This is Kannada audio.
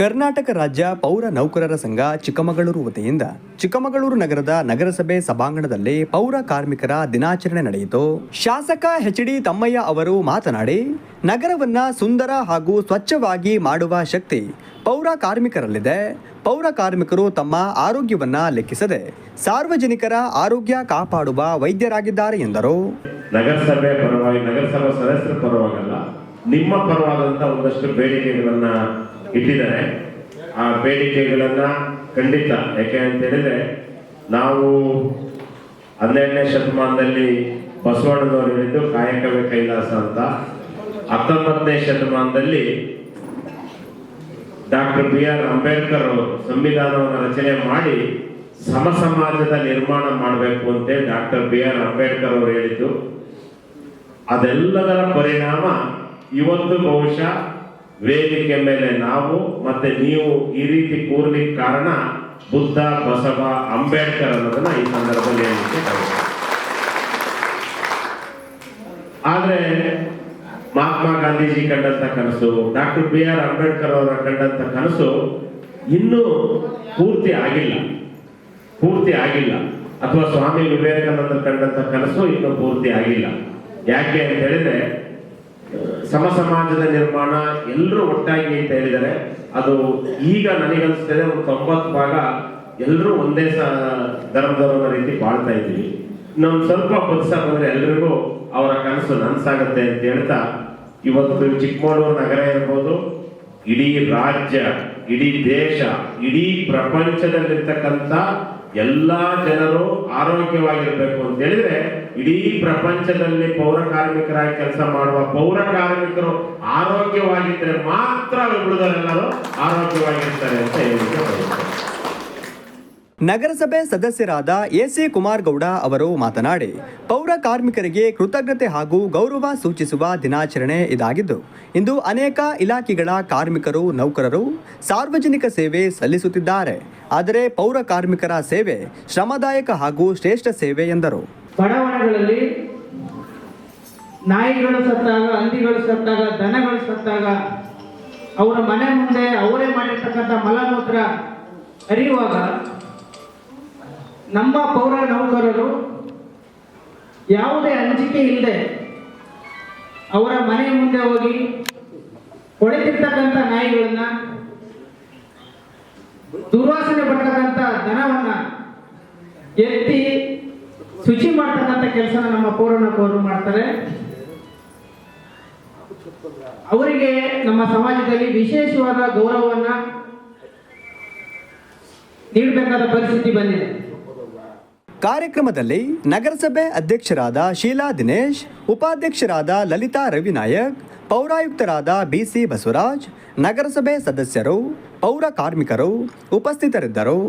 ಕರ್ನಾಟಕ ರಾಜ್ಯ ಪೌರ ನೌಕರರ ಸಂಘ ಚಿಕ್ಕಮಗಳೂರು ವತಿಯಿಂದ ಚಿಕ್ಕಮಗಳೂರು ನಗರದ ನಗರಸಭೆ ಸಭಾಂಗಣದಲ್ಲಿ ಪೌರ ಕಾರ್ಮಿಕರ ದಿನಾಚರಣೆ ನಡೆಯಿತು. ಶಾಸಕ ಎಚ್ ಡಿ ತಮ್ಮಯ್ಯ ಅವರು ಮಾತನಾಡಿ, ನಗರವನ್ನ ಸುಂದರ ಹಾಗೂ ಸ್ವಚ್ಛವಾಗಿ ಮಾಡುವ ಶಕ್ತಿ ಪೌರ ಕಾರ್ಮಿಕರಲ್ಲಿದೆ. ಪೌರ ಕಾರ್ಮಿಕರು ತಮ್ಮ ಆರೋಗ್ಯವನ್ನ ಲೆಕ್ಕಿಸದೆ ಸಾರ್ವಜನಿಕರ ಆರೋಗ್ಯ ಕಾಪಾಡುವ ವೈದ್ಯರಾಗಿದ್ದಾರೆ ಎಂದರು. ನಗರಸಭೆ ಪರವಾಗಿ, ನಗರಸಭಾ ಸದಸ್ಯರ ಪರವಾಗಲ್ಲ, ನಿಮ್ಮ ಪರವಾದಂತ ಒಂದಷ್ಟು ಬೇಡಿಕೆಗಳನ್ನ ಇಟ್ಟಿದ್ದಾರೆ. ಆ ಬೇಡಿಕೆಗಳನ್ನ ಖಂಡಿತ, ಯಾಕೆ ಅಂತ ಹೇಳಿದ್ರೆ, ನಾವು ಹನ್ನೆರಡನೇ ಶತಮಾನದಲ್ಲಿ ಬಸವಣ್ಣನವರು ಹೇಳಿದ್ದು ಕಾಯಕವೇ ಕೈಲಾಸ ಅಂತ. ಹತ್ತೊಂಬತ್ತನೇ ಶತಮಾನದಲ್ಲಿ ಡಾಕ್ಟರ್ ಬಿ ಆರ್ ಅಂಬೇಡ್ಕರ್ ಅವರು ಸಂವಿಧಾನವನ್ನು ರಚನೆ ಮಾಡಿ ಸಮ ಸಮಾಜದ ನಿರ್ಮಾಣ ಮಾಡಬೇಕು ಅಂತ ಡಾಕ್ಟರ್ ಬಿ ಆರ್ ಅಂಬೇಡ್ಕರ್ ಅವರು ಹೇಳಿದ್ದು. ಅದೆಲ್ಲದರ ಪರಿಣಾಮ ಇವತ್ತು ಬಹುಶಃ ವೇದಿಕೆ ಮೇಲೆ ನಾವು ಮತ್ತೆ ನೀವು ಈ ರೀತಿ ಕೂರ್ಲಿಕ್ಕೆ ಕಾರಣ ಬುದ್ಧ, ಬಸವ, ಅಂಬೇಡ್ಕರ್ ಅನ್ನೋದನ್ನ ಈ ಸಂದರ್ಭದಲ್ಲಿ ಹೇಳಲಿಕ್ಕೆ ಆದರೆ ಮಹಾತ್ಮ ಗಾಂಧೀಜಿ ಕಂಡಂತ ಕನಸು, ಡಾಕ್ಟರ್ ಬಿ ಆರ್ ಅಂಬೇಡ್ಕರ್ ಅವರ ಕಂಡಂತ ಕನಸು ಇನ್ನೂ ಪೂರ್ತಿ ಆಗಿಲ್ಲ. ಪೂರ್ತಿ ಆಗಿಲ್ಲ. ಅಥವಾ ಸ್ವಾಮಿ ವಿವೇಕಾನಂದರು ಕಂಡಂತ ಕನಸು ಇನ್ನೂ ಪೂರ್ತಿ ಆಗಿಲ್ಲ. ಯಾಕೆ ಅಂತ ಹೇಳಿದ್ರೆ ಸಮ ಸಮಾಜದ ನಿರ್ಮಾಣ ಎಲ್ಲರೂ ಒಟ್ಟಾಗಿ ಅಂತ ಹೇಳಿದರೆ ಅದು ಈಗ ನನಗನ್ಸ್ತದೆ ಒಂದು ತೊಂಬತ್ತು ಭಾಗ ಎಲ್ಲರೂ ಒಂದೇ ಸ, ಧರ್ಮದವರ ರೀತಿ ಬಾಳ್ತಾ ಇದ್ದೀವಿ. ನಮ್ ಸ್ವಲ್ಪ ಬದಸ ಬಂದ್ರೆ ಎಲ್ರಿಗೂ ಅವರ ಕನಸು ನನ್ಸಾಗತ್ತೆ ಅಂತ ಹೇಳ್ತಾ, ಇವತ್ತು ಚಿಕ್ಕಮಗಳೂರು ನಗರ ಇರ್ಬೋದು, ಇಡೀ ರಾಜ್ಯ, ಇಡೀ ದೇಶ, ಇಡೀ ಪ್ರಪಂಚದಲ್ಲಿರ್ತಕ್ಕಂಥ ಎಲ್ಲಾ ಜನರು ಆರೋಗ್ಯವಾಗಿರಬೇಕು ಅಂತ ಹೇಳಿದ್ರೆ ಇಡೀ ಪ್ರಪಂಚದಲ್ಲಿ ಪೌರ ಕಾರ್ಮಿಕರಾಗಿ ಕೆಲಸ ಮಾಡುವ ಪೌರ ಕಾರ್ಮಿಕರು ಆರೋಗ್ಯವಾಗಿದ್ರೆ ಮಾತ್ರ ಉಳಿದವರೆಲ್ಲರೂ ಆರೋಗ್ಯವಾಗಿರ್ತಾರೆ ಅಂತ ಬಯಸ್ತೇನೆ. ನಗರಸಭೆ ಸದಸ್ಯರಾದ ಎಸಿ ಕುಮಾರ್ ಗೌಡ ಅವರು ಮಾತನಾಡಿ, ಪೌರ ಕಾರ್ಮಿಕರಿಗೆ ಕೃತಜ್ಞತೆ ಹಾಗೂ ಗೌರವ ಸೂಚಿಸುವ ದಿನಾಚರಣೆ ಇದಾಗಿದ್ದು, ಇಂದು ಅನೇಕ ಇಲಾಖೆಗಳ ಕಾರ್ಮಿಕರು, ನೌಕರರು ಸಾರ್ವಜನಿಕ ಸೇವೆ ಸಲ್ಲಿಸುತ್ತಿದ್ದಾರೆ. ಆದರೆ ಪೌರ ಕಾರ್ಮಿಕರ ಸೇವೆ ಶ್ರಮದಾಯಕ ಹಾಗೂ ಶ್ರೇಷ್ಠ ಸೇವೆ ಎಂದರು. ನಾಯಿಗಳು ಸತ್ತಾಗ, ಹಂದಿಗಳು ಸತ್ತಾಗ, ದನಗಳು ಸತ್ತಾಗ, ಅವರ ಮನೆ ಮುಂದೆ ಅವರೇ ಮಾಡಿರ್ತಕ್ಕಂಥ ಮಲಮೂತ್ರ ಹರಿಯುವಾಗ ನಮ್ಮ ಪೌರ ನೌಕರರು ಯಾವುದೇ ಅಂಜಿಕೆ ಇಲ್ಲದೆ ಅವರ ಮನೆ ಮುಂದೆ ಹೋಗಿ ಹೊಡೆದಿರ್ತಕ್ಕಂಥ ನಾಯಿಗಳನ್ನ, ದುರ್ವಾಸನೆ ಪಡ್ತಕ್ಕಂಥ ದನವನ್ನ ಎತ್ತಿ ಶುಚಿ ಮಾಡ್ತಕ್ಕಂಥ ಕೆಲಸನ ನಮ್ಮ ಪೌರನವರು ಮಾಡ್ತಾರೆ. ಅವರಿಗೆ ನಮ್ಮ ಸಮಾಜದಲ್ಲಿ ವಿಶೇಷವಾದ ಗೌರವವನ್ನ ನೀಡಬೇಕಾದ ಪರಿಸ್ಥಿತಿ ಬಂದಿದೆ. ಕಾರ್ಯಕ್ರಮದಲ್ಲಿ ನಗರಸಭೆ ಅಧ್ಯಕ್ಷರಾದ ಶೀಲಾ ದಿನೇಶ್, ಉಪಾಧ್ಯಕ್ಷರಾದ ಲಲಿತಾ ರವಿನಾಯಕ್, ಪೌರಾಯುಕ್ತರಾದ ಬಿಸಿ ಬಸವರಾಜ್, ನಗರಸಭೆ ಸದಸ್ಯರು, ಪೌರ ಕಾರ್ಮಿಕರು ಉಪಸ್ಥಿತರಿದ್ದರು.